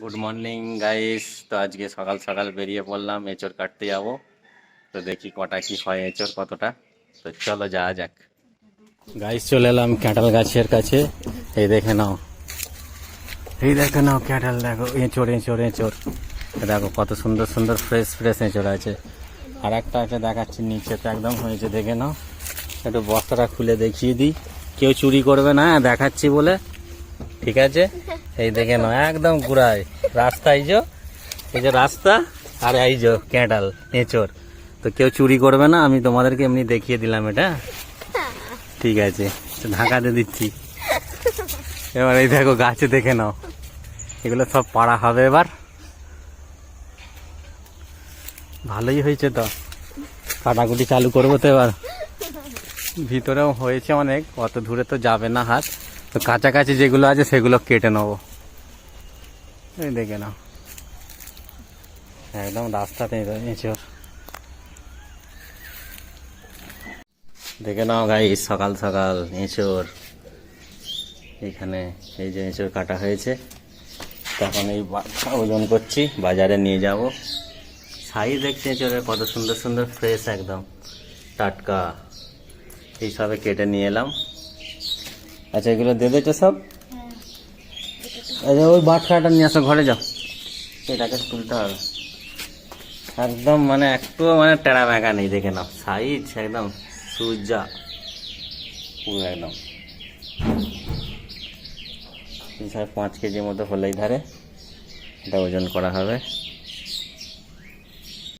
Good morning guys তো আজকে সকাল সকাল বেরিয়ে পড়লাম, এঁচড় কাটতে যাব। তো দেখি কটা কি হয় এঁচড়, কতটা। তো চলো যাওয়া যাক। গাইস চলে এলাম ক্যাটাল গাছের কাছে। এই দেখে নাও। এই দেখে নাও ক্যাটাল, দেখো, এঁচড় এঁচড় এঁচড়। দেখো কত সুন্দর সুন্দর ফ্রেশ ফ্রেশ এঁচড় আছে। আর একটা আছে দেখাচ্ছি, নিচে তো একদম হয়েছে, দেখে নাও। একটু বস্তাটা খুলে দেখিয়ে দিই। কেউ চুরি করবে না, দেখাচ্ছি বলে। ঠিক আছে? এই দেখে নাও একদম গুড়ায় রাস্তা এই এই যে রাস্তা, আর এই যে ক্যাঁটাল এঁচড় তো কেউ চুরি করবে না, আমি তোমাদেরকে এমনি দেখিয়ে দিলাম এটা। ঠিক আছে তো ঢাকাতে দিচ্ছি। এবার এই দেখো, গাছে দেখে নাও। এগুলো সব পাড়া হবে এবার। ভালোই হয়েছে তো। কাটাকুটি চালু করব তো এবার। ভিতরেও হয়েছে অনেক, অত দূরে তো যাবে না হাত। তো কাছাকাছি যেগুলো আছে সেগুলো কেটে নেব। এই দেখে নাও। একদম রাস্তাতে এঁচড়। দেখে নাও গাই সকাল সকাল এঁচড়। এখানে এই যে এঁচড় কাটা হয়েছে। তখন এই ওজন করছি, বাজারে নিয়ে যাব। সাইজ দেখছি এঁচড়ের কত সুন্দর সুন্দর ফ্রেশ একদম। টাটকা। এইসবে কেটে নিয়ে এলাম। আচ্ছা এগুলো দিয়ে দিয়েছ সব। আচ্ছা ওই বাটখাটা নিয়ে আসো ঘরে যাও। এটাকে তুলতে হবে। একদম মানে একটু মানে টেরা ব্যাগা নেই দেখে নাও। সাইজ একদম সূর্যা পুরো একদম। সাড়ে পাঁচ কেজির মতো হলেই ধারে। এটা ওজন করা হবে।